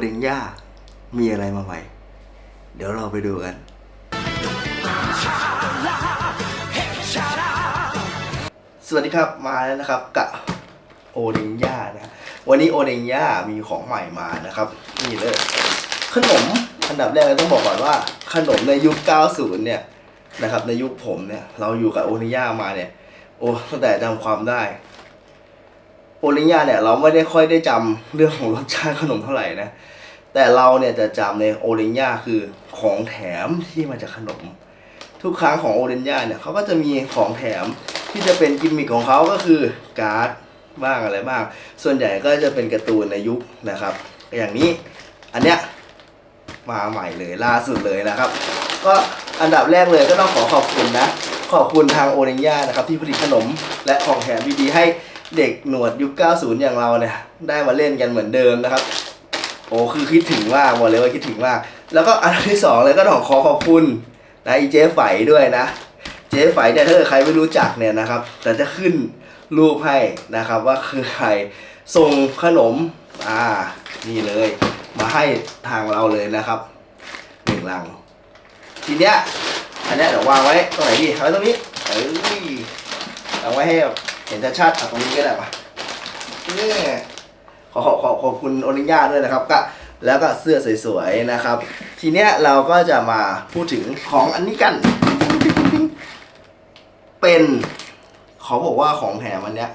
เดงย่า มีอะไรมาใหม่ เดี๋ยวเราไปดูกัน สวัสดีครับมาแล้วนะครับกับโอเดงย่านะ วันนี้โอเดงย่ามีของใหม่มานะครับ นี่เลย ขนมอันดับแรกเลยต้องบอกก่อนว่า ขนมในยุค 90 เนี่ยนะครับในยุคผมเนี่ยเราอยู่กับโอเดงย่ามาเนี่ยโอ้ตั้งแต่จำความได้ โอเดงย่าเนี่ยเราไม่ได้ค่อยได้จำเรื่องของรสชาติขนมเท่าไหร่นะ แต่เราเนี่ยจะจำในโอเดงย่าคือของแถมที่มาจากขนม ทุกครั้งของโอเดนย่าเนี่ยเขาก็จะมีของแถมที่จะเป็นกิมมิคของเขาก็คือการ์ดบ้างอะไรบ้าง ส่วนใหญ่ก็จะเป็นการ์ตูนในยุคนะครับ อย่างนี้อันเนี้ยมาใหม่เลยล่าสุดเลยนะครับ ก็อันดับแรกเลยก็ต้องขอขอบคุณนะ ขอบคุณทางโอเดนย่านะครับ ที่ผลิตขนมและของแถมดีๆให้ เด็กหนวดยุค 90 อย่างเราเนี่ย ได้มาเล่นกันเหมือนเดิมนะครับ โอ้คือคิดถึงมากบอกเลยว่าคิดถึงมาก แล้วก็อันที่สองเลยก็ต้องขอขอบคุณนะอีเจ๊ไฝด้วยนะ เจ๊ไฝเนี่ยถ้าเกิดใครไม่รู้จักเนี่ยนะครับ แต่จะขึ้นรูปให้นะครับว่าคือใครส่งขนมอ่านี่เลย มาให้ทางเราเลยนะครับหนึ่งลัง ทีเนี้ยอันเนี้ยเดี๋ยววางไว้ตรงไหนดีเอาไว้ตรงนี้เอ้ยเอาไว้ให้ เห็นชัดๆเอาตรงนี้ก็ได้ปะนี่ขอขอขอขอบคุณโอลิงยาด้วยนะครับก็แล้วก็เสื้อสวยๆนะครับ ทีเนี้ยเราก็จะมาพูดถึงของอันนี้กัน เป็นเขาบอกว่าของแถมอันเนี้ย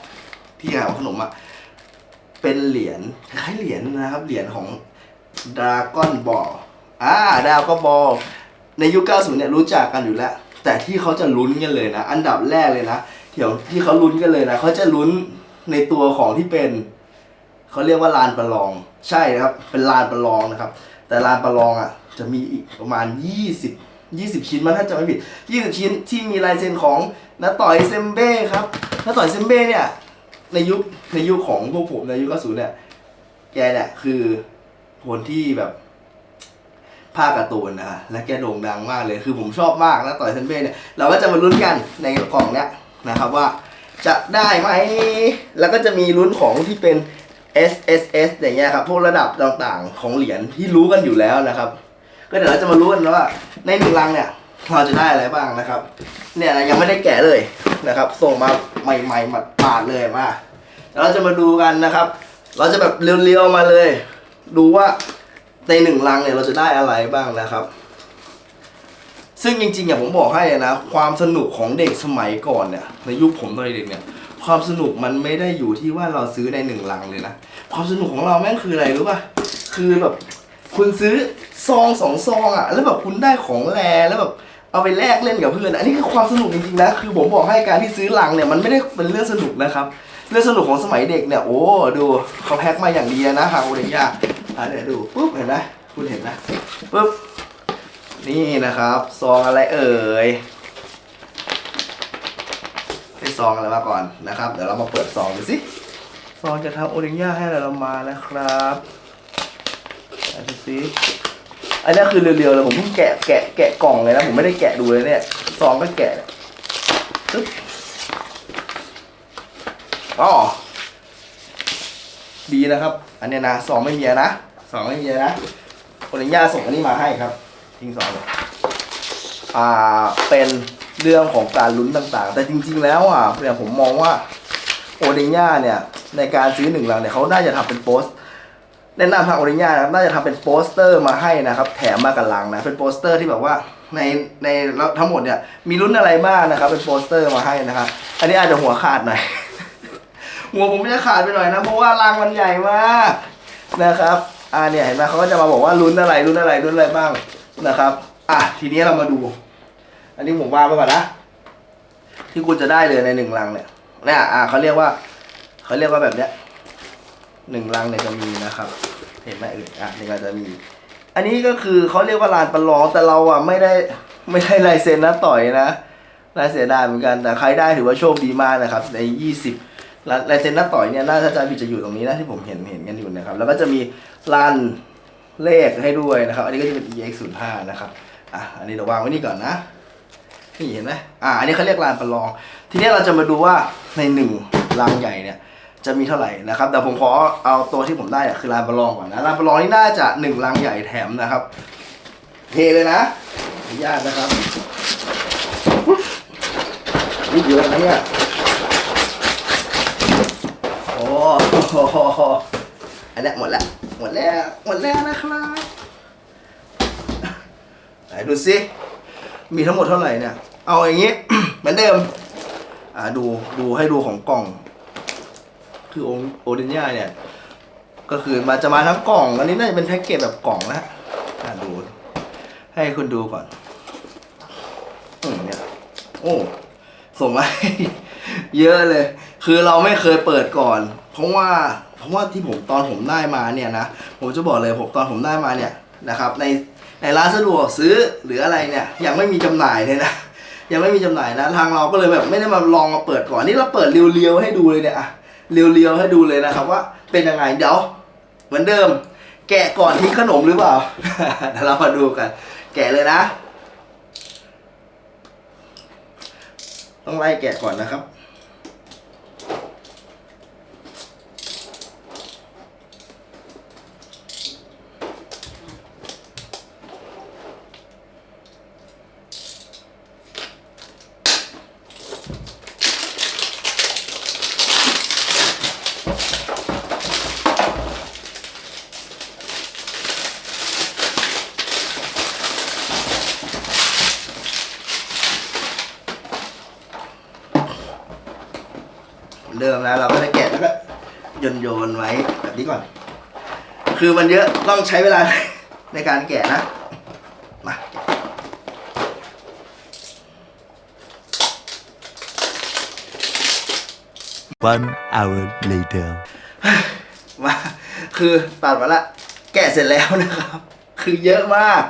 ที่ขายขนมอะเป็นเหรียญคล้ายเหรียญนะครับ เหรียญของดราก้อนบอลอ่าดราก้อนบอลในยุค 90 เนี่ยรู้จักกันอยู่แล้ว แต่ที่เขาจะลุ้นกันเลยนะ อันดับแรกเลยนะ เดี๋ยวที่เขาลุ้นกันเลยนะเขาจะลุ้นในตัวของที่เป็นเขาเรียกว่าลานประลอง ใช่นะครับ เป็นลานประลองนะครับ แต่ลานประลองอะ จะมีอีกประมาณ 20 20 ชิ้นมันถ้าจะไม่ผิด 20 ชิ้นที่มีลายเซ็นของน้าต่อยเซมเบ้ครับน้าต่อยเซมเบ้เนี่ยในยุคในยุคของพวกผมในยุค90เนี่ยแกเนี่ยคือคนที่แบบภาคการ์ตูนนะฮะและแกโด่งดังมากเลย คือผมชอบมากนะต่อยเซนเบ้เนี่ยเราก็จะมาลุ้นกันในกล่องเนี้ย นะครับว่าจะได้ไหม แล้วก็จะมีลุ้นของที่เป็น S S S อย่างเงี้ยครับ พวกระดับต่างๆของเหรียญที่รู้กันอยู่แล้วนะครับ ก็เดี๋ยวเราจะมาลุ้นกันว่าในหนึ่งลังเนี่ยเราจะได้อะไรบ้างนะครับ เนี่ยนะยังไม่ได้แกะเลยนะครับ ส่งมาใหม่ๆมัดปาดเลยมาเดี๋ยวเราจะมาดูกันนะครับ เราจะแบบเรียวๆมาเลย ดูว่าในหนึ่งลังเนี่ยเราจะได้อะไรบ้างนะครับ ซึ่งจริงๆอย่างผมบอกให้นะ ความสนุกของเด็กสมัยก่อนเนี่ยในยุคผมตอนเด็กเนี่ยความสนุกมันไม่ได้อยู่ที่ว่าเราซื้อในหนึ่งลังเลยนะ ความสนุกของเราแม่งคืออะไรรู้ป่ะ คือแบบคุณซื้อซองสองซองอะ แล้วแบบคุณได้ของแรแล้วแบบเอาไปแลกเล่นกับเพื่อน อันนี้คือความสนุกจริงๆนะ คือผมบอกให้การที่ซื้อลังเนี่ยมันไม่ได้เป็นเรื่องสนุกนะครับ เรื่องสนุกของสมัยเด็กเนี่ยโอ้ดูเขาแพ็คมาอย่างดีนะฮาโอเดย่าอะเดี๋ยวดูปุ๊บเห็นไหมคุณเห็นนะปุ๊บ นี่นะครับ ซองอะไรเอ่ยได้ซองอะไรมาก่อนนะครับ เดี๋ยวเรามาเปิดซองดูสิซองจะทำโอริงย่าให้อะไรเรามานะครับอะดูสิอันนี้คือเรียวๆเลยผมเพิ่งแกะแกะแกะกล่องเลยนะ ผมไม่ได้แกะดูเลยเนี่ยซองก็แกะปึ๊บอ๋อดีนะครับ อันเนี้ยนะซองไม่มีนะซองไม่มีนะโอริงย่าส่งอันนี้มาให้ครับ ทิ้งซองเลยอ่าเป็นเรื่องของการลุ้นต่างๆ แต่จริง ๆ แล้วอะเนี่ยผมมองว่าโอเดญ่าเนี่ยในการซื้อหนึ่งลังเนี่ยเขาน่าจะทำเป็นโปสแนะนำทางโอเดญ่านะครับน่าจะทำเป็นโปสเตอร์มาให้นะครับ แถมมากับลังนะ เป็นโปสเตอร์ที่แบบว่าในในทั้งหมดเนี่ยมีรุ่นอะไรบ้างนะครับ เป็นโปสเตอร์มาให้นะครับ อันนี้อาจจะหัวขาดหน่อย หัวผมจะขาดไปหน่อยนะ เพราะว่าลังมันใหญ่มากนะครับ อ่าเนี่ยเห็นไหมเขาก็จะมาบอกว่าลุ้นอะไรลุ้นอะไรลุ้นอะไรบ้าง นะครับอะทีนี้เรามาดู อันนี้ผมวาไปก่อนนะที่คุณจะได้เลยในหนึ่งลังเนี่ยเนี่ยอ่าเขาเรียกว่าเขาเรียกว่าแบบเนี้ยหนึ่งลังเนี่ยจะมีนะครับ เห็นไหมเอ่ยอะหนึ่งลังจะมี อันนี้ก็คือเขาเรียกว่าลานประลองแต่เราอะไม่ได้ไม่ได้ลายเซ็นนะต่อยนะน่าเสียดายเหมือนกันแต่ใครได้ถือว่าโชคดีมากนะครับ ในยี่สิบลายเซ็นนักต่อยเนี่ยน่าจะจำผิดจะอยู่ตรงนี้นะที่ผมเห็นเห็นกันอยู่นะครับ แล้วก็จะมีลาน เลขให้ด้วยนะครับ อันนี้ก็จะเป็น EX 0 5นะครับ อะ อันนี้เราวางไว้นี่ก่อนนะ นี่เห็นไหมอ่าอันนี้เขาเรียกลานประลอง ทีนี้เราจะมาดูว่าในหนึ่งลังใหญ่เนี่ยจะมีเท่าไหร่นะครับ แต่ผมขอเอาตัวที่ผมได้คือลานประลองก่อนนะลานประลองนี่น่าจะหนึ่งลังใหญ่แถมนะครับเทเลยนะอนุญาตนะครับนี่เยอะนะเนี่ยโอ้โหอันนี้หมดแล้ว หมดแล้วหมดแล้วนะครับไหนดูสิมีทั้งหมดเท่าไหร่เนี่ย เอาอย่างงี้ เหมือนเดิม อ่าดูดูให้ดูของกล่อง คือโอเดนยาเนี่ย ก็คือมาจะมาทั้งกล่อง อันนี้น่าจะเป็นแพ็กเกจแบบกล่องนะอ่าดู ให้คุณดูก่อนอืมเนี่ยโอ้ส่งมาเยอะเลย คือเราไม่เคยเปิดก่อน เพราะว่า เพราะว่าที่ผมตอนผมได้มาเนี่ยนะผมจะบอกเลยผมตอนผมได้มาเนี่ยนะครับในในร้านสะดวกซื้อหรืออะไรเนี่ยยังไม่มีจำหน่ายเลยนะยังไม่มีจำหน่ายนะทางเราก็เลยแบบไม่ได้มาลองมาเปิดก่อนนี่เราเปิดเรียวๆให้ดูเลยเนี่ยอะเรียวๆให้ดูเลยนะครับว่าเป็นยังไงเดี๋ยวเหมือนเดิม แกะก่อนทิ้งขนมหรือเปล่าเดี๋ยวเรามาดูกัน แกะเลยนะ ต้องไล่แกะก่อนนะครับ เหมือนเดิมนะเราก็จะแกะแล้วก็โยนโยนๆไว้แบบนี้ก่อน คือมันเยอะต้องใช้เวลาในการแกะนะ มา One hour later. มาคือตัดมาละแกะเสร็จแล้วนะครับ คือเยอะมาก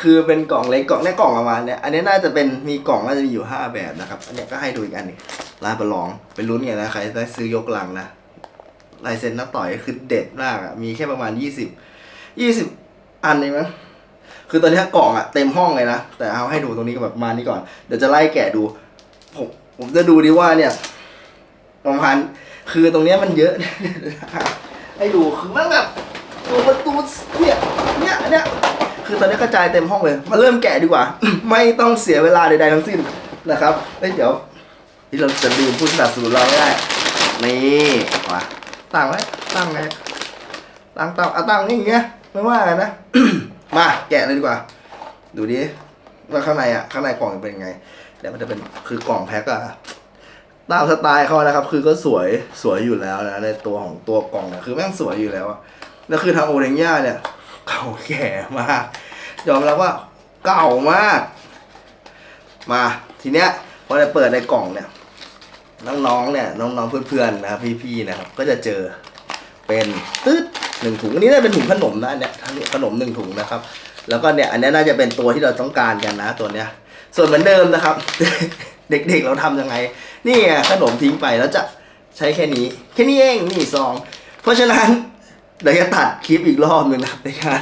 คือเป็นกล่องเล็กกล่องในกล่องประมาณเนี้ยอันนี้น่าจะเป็นมีกล่องน่าจะมีอยู่ห้าแบบนะครับ อันเนี้ยก็ให้ดูอีกอันหนึง ลายประลอง ไปลุ้นกันนะใครได้ซื้อยกหลังนะลายเซ็นน้าต่อยคือเด็ดมากอะมีแค่ประมาณยี่สิบยี่สิบอันเองมั้งคือตอนนี้กล่องอะเต็มห้องเลยนะ แต่เอาให้ดูตรงนี้ก็แบบมานี้ก่อน เดี๋ยวจะไล่แกะดู ผมผมจะดูดิว่าเนี่ยประมาณคือตรงนี้มันเยอะ ให้ดูคือมันแบบตัวประตูเนี่ยเนี่ยเนี่ยคือตอนนี้กระจายเต็มห้องเลย มาเริ่มแกะดีกว่า ไม่ต้องเสียเวลาใดๆทั้งสิ้นนะครับเดี๋ยว ที่เราจะลืมผู้สนับสนุนเราไม่ได้นี่มาตั้งไว้ตั้งไว้ตั้งตั้งเอาตั้งนี่อย่างเงี้ยไม่ว่ากันนะ มาแกะเลยดีกว่า ดูดิว่าข้างในอะข้างในกล่องเป็นยังไงเดี๋ยวมันจะเป็นคือกล่องแพ็คอะตามสไตล์เขานะครับ คือก็สวยสวยอยู่แล้วนะในตัวของตัวกล่องเนี่ยคือแม่งสวยอยู่แล้วอะแล้วคือทางโอเรนย่าเนี่ยเก่าแก่มากยอมรับว่าเก่ามาก มาทีเนี้ยพอได้เปิดในกล่องเนี่ย น้องๆเนี่ยน้องๆเพื่อนๆนะครับพี่ๆนะครับก็จะเจอเป็นตึ๊ดหนึ่งถุงอันนี้น่าจะเป็นถุงขนมนะอันเนี้ยทั้งขนมหนึ่งถุงนะครับ แล้วก็เนี่ยอันนี้น่าจะเป็นตัวที่เราต้องการกันนะตัวเนี้ย ส่วนเหมือนเดิมนะครับ เด็กๆเราทำยังไง นี่ขนมทิ้งไปแล้วจะใช้แค่นี้ แค่นี้เองนี่ซอง เพราะฉะนั้นเดี๋ยวจะตัดคลิปอีกรอบหนึ่งนะครับในการ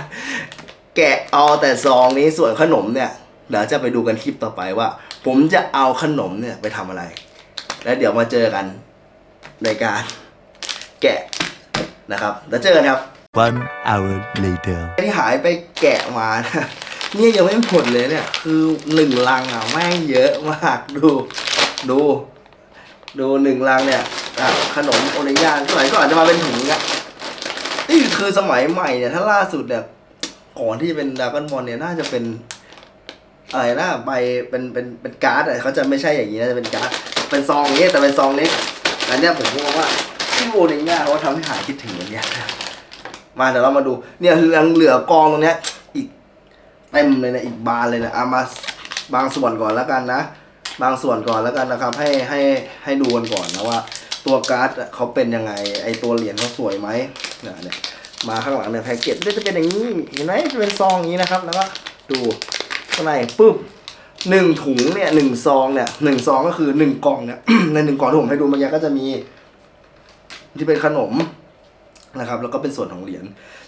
แกะเอาแต่ซองนี้ส่วนขนมเนี่ยเดี๋ยวจะไปดูกันคลิปต่อไปว่า ผมจะเอาขนมเนี่ยไปทำอะไร แล้วเดี๋ยวมาเจอกันในการแกะนะครับ แล้วเจอกันครับ One hour later. ที่หายไปแกะมานะเนี่ยยังไม่หมดเลยเนี่ย คือหนึ่งลังอะแม่งเยอะมากดู ดู ดูหนึ่งลังเนี่ยอะขนมโอริยานสมัยก่อนจะมาเป็นถุงอะนี่คือสมัยใหม่เนี่ย ถ้าล่าสุดเนี่ยก่อนที่จะเป็นดราก้อนบอลเนี่ยน่าจะเป็นอะไรนะใบเป็นเป็นเป็นการ์ดอะเขาจะไม่ใช่อย่างนี้นะจะเป็นการ์ด เป็นซองอย่างเงี้ยแต่เป็นซองเล็กอันเนี้ยผมก็ว่าที่โอริยาเขาทำให้หายคิดถึงอันเนี้ยมาเดี๋ยวเรามาดู เนี่ยยังเหลือกองตรงเนี้ยอีกเต็มเลยนะอีกบานเลยนะเอามาบางส่วนก่อนแล้วกันนะ บางส่วนก่อนแล้วกันนะครับ ให้ให้ให้ดูกันก่อนนะว่า ตัวการ์ดเขาเป็นยังไง ไอตัวเหรียญเขาสวยไหมเนี่ยมาข้างหลังเนี่ยแพ็กเกจจะเป็นอย่างนี้เห็นไหมจะเป็นซองอย่างนี้นะครับ แล้วก็ดูข้างในปุ๊บ หนึ่งถุงเนี่ยหนึ่งซองเนี่ยหนึ่งซองก็คือหนึ่งกล่องเนี่ย ในหนึ่งกล่องที่ผมให้ดูเมื่อกี้ก็จะมี ที่เป็นขนมนะครับ แล้วก็เป็นส่วนของเหรียญ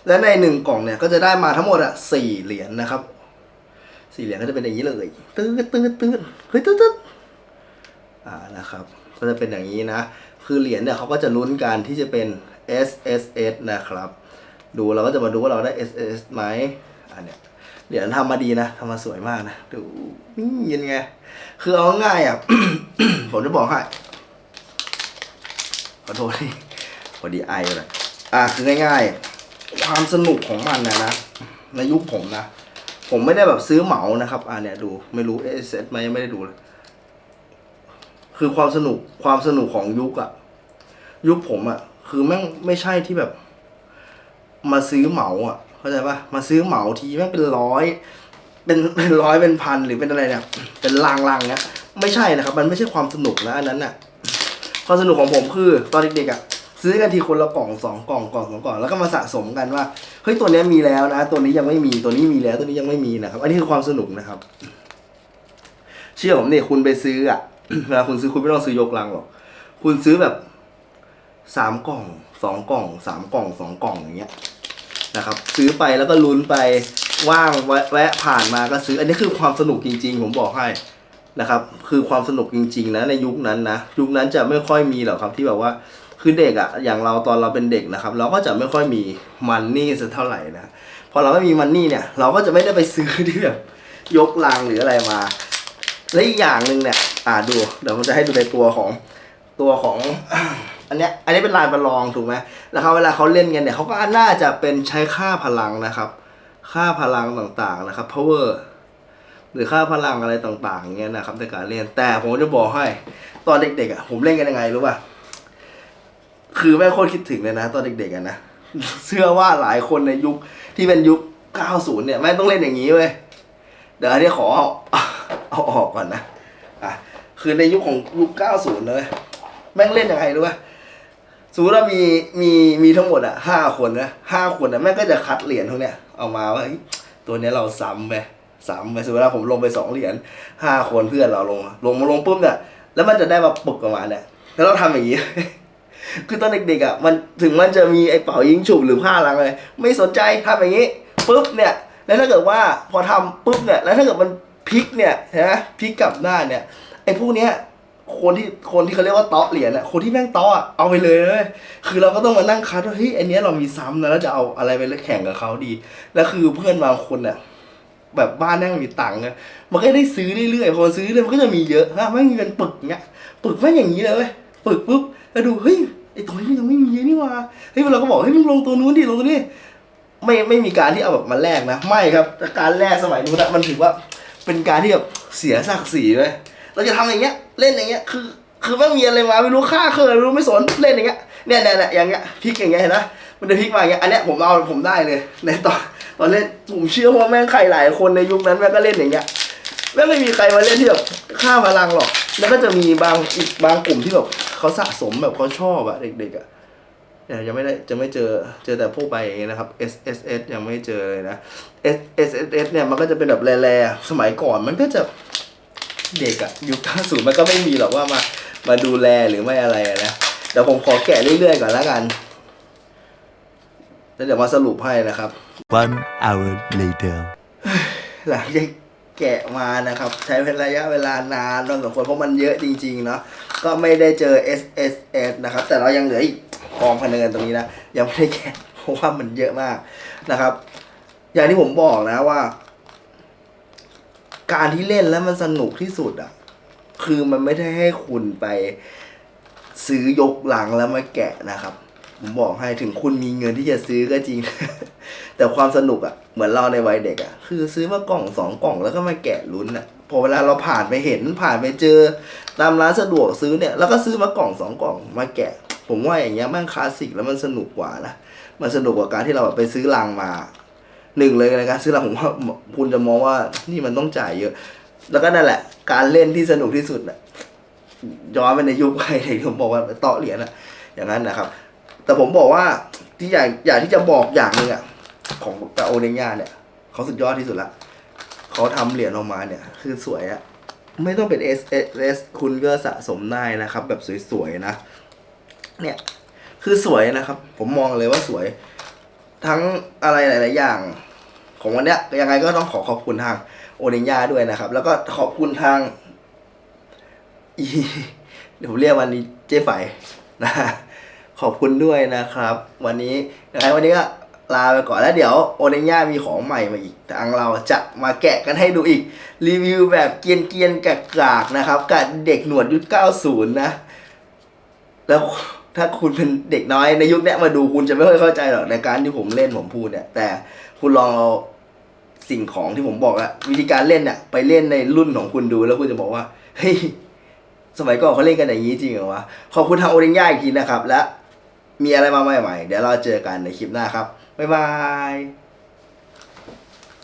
และในหนึ่งกล่องเนี่ยก็จะได้มาทั้งหมดอะสี่เหรียญนะครับสี่เหรียญก็จะเป็นอย่างนี้เลยตื้อตื้อตื้อเฮ้ยตื้อตื้ออ่านะครับ ก็จะเป็นอย่างนี้นะ คือเหรียญเนี่ยเขาก็จะลุ้นกันที่จะเป็น S S S นะครับ ดูเราก็จะมาดูว่าเราได้ S S ไหมอันเนี้ย เหรียญทำมาดีนะทำมาสวยมากนะดูนี่ยังไง คือเอาง่ายอะ ผมจะบอกให้ขอโทษที่พอดีไอเลยอะคือง่ายๆ ความสนุกของมันนะนะในยุคผมนะ ผมไม่ได้แบบซื้อเหมานะครับ อ่าเนี่ยดูไม่รู้เอสเไหมยังไม่ได้ดูเลย คือความสนุกความสนุกของยุคอะยุคผมอะคือแม่งไม่ใช่ที่แบบ มาซื้อเหมาอะ เข้าใจปะมาซื้อเหมาทีแม่งเป็นร้อยเป็นเป็นร้อยเป็นพันหรือเป็นอะไรเนี่ย เป็นลังลังๆเนี่ยไม่ใช่นะครับ มันไม่ใช่ความสนุกนะอันนั้นน่ะความสนุกของผมคือตอนเด็กๆอะซื้อกันทีคนละกล่องสองกล่องกล่องสองกล่องแล้วก็มาสะสมกันว่าเฮ้ยตัวนี้มีแล้วนะ ตัวนี้ยังไม่มีตัวนี้มีแล้วตัวนี้ยังไม่มีนะครับ อันนี้คือความสนุกนะครับ เชื่อผมเนี่ยคุณไปซื้ออะเวลาคุณซื้อคุณไม่ต้องซื้อยกลังหรอกคุณซื้อแบบสามกล่องสองกล่องสามกล่องสองกล่องอย่างเงี้ย นะครับซื้อไปแล้วก็ลุ้นไปว่างแวะแวะผ่านมาก็ซื้อ อันนี้คือความสนุกจริง ๆ ผมบอกให้นะครับ คือความสนุกจริง ๆ นะในยุคนั้นนะยุคนั้นจะไม่ค่อยมีหรอกครับที่แบบว่าคือเด็กอะอย่างเราตอนเราเป็นเด็กนะครับ เราก็จะไม่ค่อยมีมันนี่สักเท่าไหร่นะพอเราไม่มีมันนี่เนี่ย เราก็จะไม่ได้ไปซื้อที่แบบยกลังหรืออะไรมา และอีกอย่างหนึ่งเนี่ย อ่าดู เดี๋ยวผมจะให้ดูในตัวของตัวของ อันเนี้ยอันนี้เป็นลายประลองถูกไหมแล้วเขาเวลาเขาเล่นกันเนี่ยเขาก็น่าจะเป็นใช้ค่าพลังนะครับ ค่าพลังต่างๆนะครับ power หรือค่าพลังอะไรต่างๆเงี้ยนะครับในการเล่นแต่ผมจะบอกให้ตอนเด็กๆอะผมเล่นกันยังไงรู้ป่ะคือแม่โคตรคิดถึงเลยนะ ตอนเด็กๆอะนะเชื่อว่าหลายคนในยุคที่เป็นยุค 90 เนี่ยแม่ต้องเล่นอย่างนี้เว้ยเดี๋ยวอันนี้ขอเอาเอาออกก่อนนะอะคือในยุคของยุค 90 เลยแม่งเล่นยังไงรู้ป่ะ มมติว่ามีมีมีทั้งหมดอะห้าคนนะห้าคนอะแม่ก็จะคัดเหรียญพวกเนี้ยเอามาว่าตัวเนี้ยเราซ้ำไปสามไปสมมติว่าผมลงไปสองเหรียญห้าคนเพื่อนเราลงลงมาลงปุ๊บเนี่ยแล้วมันจะได้มาปึกออกมาเนี่ยแล้วเราทำอย่างนี้คือตอนเด็กๆอะมันถึงมันจะมีไอ้เป๋ายิงฉุบหรือผ้าลังอะไรไม่สนใจทำอย่างนี้ปุ๊บเนี่ย แล้วถ้าเกิดว่าพอทำปุ๊บเนี่ยแล้วถ้าเกิดมันพลิกเนี่ยนะพลิกกลับด้าเนี่ยไอ้พวกเนี้ย คนที่คนที่เขาเรียกว่าเตาะเหรียญอะคนที่แม่งเตาะอะเอาไปเลยเลยคือเราก็ต้องมานั่งคัดว่าเฮ้ยอันเนี้ยเรามีซ้ำนะแล้วจะเอาอะไรไปแข่งกับเขาดี แล้วคือเพื่อนบางคนอะแบบบ้านแม่งมีตังค์อะมันก็ได้ซื้อเรื่อยๆพอซื้อเรื่อยมันก็จะมีเยอะนะไม่งมีเป็นปึกเงี้ยปึกไม่งอย่างนี้เลยเว้ยปึกปุ๊บแล้วดูเฮ้ยไอตัวนี้มันยังไม่มีนี่ว่าเฮ้ยเราก็บอกเฮ้ยมึงลงตัวนู้นดิลงตัวนี้ไม่ไม่มีการที่เอาแบบมาแลกนะ ไม่ครับการแลกสมัยนู้นนะมันถือว่าเป็นการที่แบบเสียศักดิ์ศรีเลยเราจะทำอย่างเงี้ย เล่นอย่างเงี้ยคือ คือไม่มีอะไรมาไม่รู้ค่าเคยไม่รู้ไม่สนเล่นอย่างเงี้ยเนี่ยเนี่ยเนี่ยอย่างเงี้ยพลิกอย่างเงี้ยเห็นไหมมันจะพลิกมาอย่างเงี้ยอันเนี้ยผมเอาผมได้เลยในตอนตอนเล่นผมเชื่อว่าแม่งใครหลายคนในยุคนั้นแม่งก็เล่นอย่างเงี้ยแม่งไม่มีใครมาเล่นที่แบบค่าพลังหรอก แล้วก็จะมีบางอีกบางกลุ่มที่แบบเขาสะสมแบบเขาชอบอะเด็กๆอะเนี่ยยังไม่ได้จะไม่เจอเจอแต่พวกใบอย่างเงี้ยนะครับ S S S ยังไม่เจอเลยนะ S S S S เนี่ยมันก็จะเป็นแบบแร่ๆสมัยก่อนมันก็จะ เด็กอะยุค90มันก็ไม่มีหรอกว่ามามาดูแลหรือไม่อะไรอะนะเดี๋ยวผมขอแกะเรื่อยๆก่อนแล้วกันแล้วเดี๋ยวมาสรุปให้นะครับ One hour later. หลังจากแกะมานะครับ ใช้เวลาระยะเวลานานพอสมควรเพราะมันเยอะจริงๆเนาะก็ไม่ได้เจอ S S S นะครับ แต่เรายังเหลืออีกกองพะเนินตรงนี้นะ ยังไม่ได้แกะเพราะว่ามันเยอะมากนะครับ อย่างที่ผมบอกนะว่า การที่เล่นแล้วมันสนุกที่สุดอะ คือมันไม่ได้ให้คุณไปซื้อยกหลังแล้วมาแกะนะครับ ผมบอกให้ถึงคุณมีเงินที่จะซื้อก็จริง แต่ความสนุกอะ่ะ เหมือนเราในวัยเด็กอะ่ะ คือซื้อมากล่องสองกล่องแล้วก็มาแกะลุ้นอะ่ะ พอเวลาเราผ่านไปเห็นผ่านไปเจอ ตามร้านสะดวกซื้อเนี่ย แล้วก็ซื้อมากล่องสองกล่องมาแกะ ผมว่าอย่างเงี้ยมันคลาสสิกแล้วมันสนุกกว่านะ มันสนุกกว่าการที่เราแบบไปซื้อลังมา หนึ่งเลยในการซื้อลังผมว่าคุณจะมองว่านี่มันต้องจ่ายเยอะ แล้วก็นั่นแหละ การเล่นที่สนุกที่สุดน่ะย้อนไปในยุควัยเด็กผมบอกว่าเตาะเหรียญอะอย่างนั้นนะครับ แต่ผมบอกว่าที่อยากอยากที่จะบอกอย่างหนึ่งอะของกาโอเนญ่าเนี่ยเขาสุดยอดที่สุดละเขาทำเหรียญออกมาเนี่ย คือสวยอะไม่ต้องเป็น S S S คุณก็สะสมได้นะครับ แบบสวยๆนะ เนี่ย คือสวยนะครับ ผมมองเลยว่าสวย ทั้งอะไรหลาย ๆ อย่าง ของวันเนี้ยยังไงก็ต้องขอขอบคุณทางโอเนญ่าด้วยนะครับ แล้วก็ขอบคุณทางอีเดี๋ยวผมเรียกวันนี้เจ๊ไฝนะขอบคุณด้วยนะครับ วันนี้ยังไงวันนี้ก็ลาไปก่อนแล้วเดี๋ยวโอเนย่ามีของใหม่มาอีกทางเราจะมาแกะกันให้ดูอีก รีวิวแบบเกรียนๆกากๆนะครับกับเด็กหนวดยุค 90 นะ แล้วถ้าคุณเป็นเด็กน้อยในยุคนี้มาดูคุณจะไม่ค่อยเข้าใจหรอกในการที่ผมเล่นผมพูดเนี่ยแต่ คุณลองเอาสิ่งของที่ผมบอกอะวิธีการเล่นเนี่ยไปเล่นในรุ่นของคุณดูแล้วคุณจะบอกว่าเฮ้ยสมัยก่อนเขาเล่นกันอย่างนี้จริงเหรอวะขอบคุณทางโอริงย่าอีกทีนะครับ และมีอะไรมาใหม่ๆ เดี๋ยวเราเจอกันในคลิปหน้าครับ บ๊ายบาย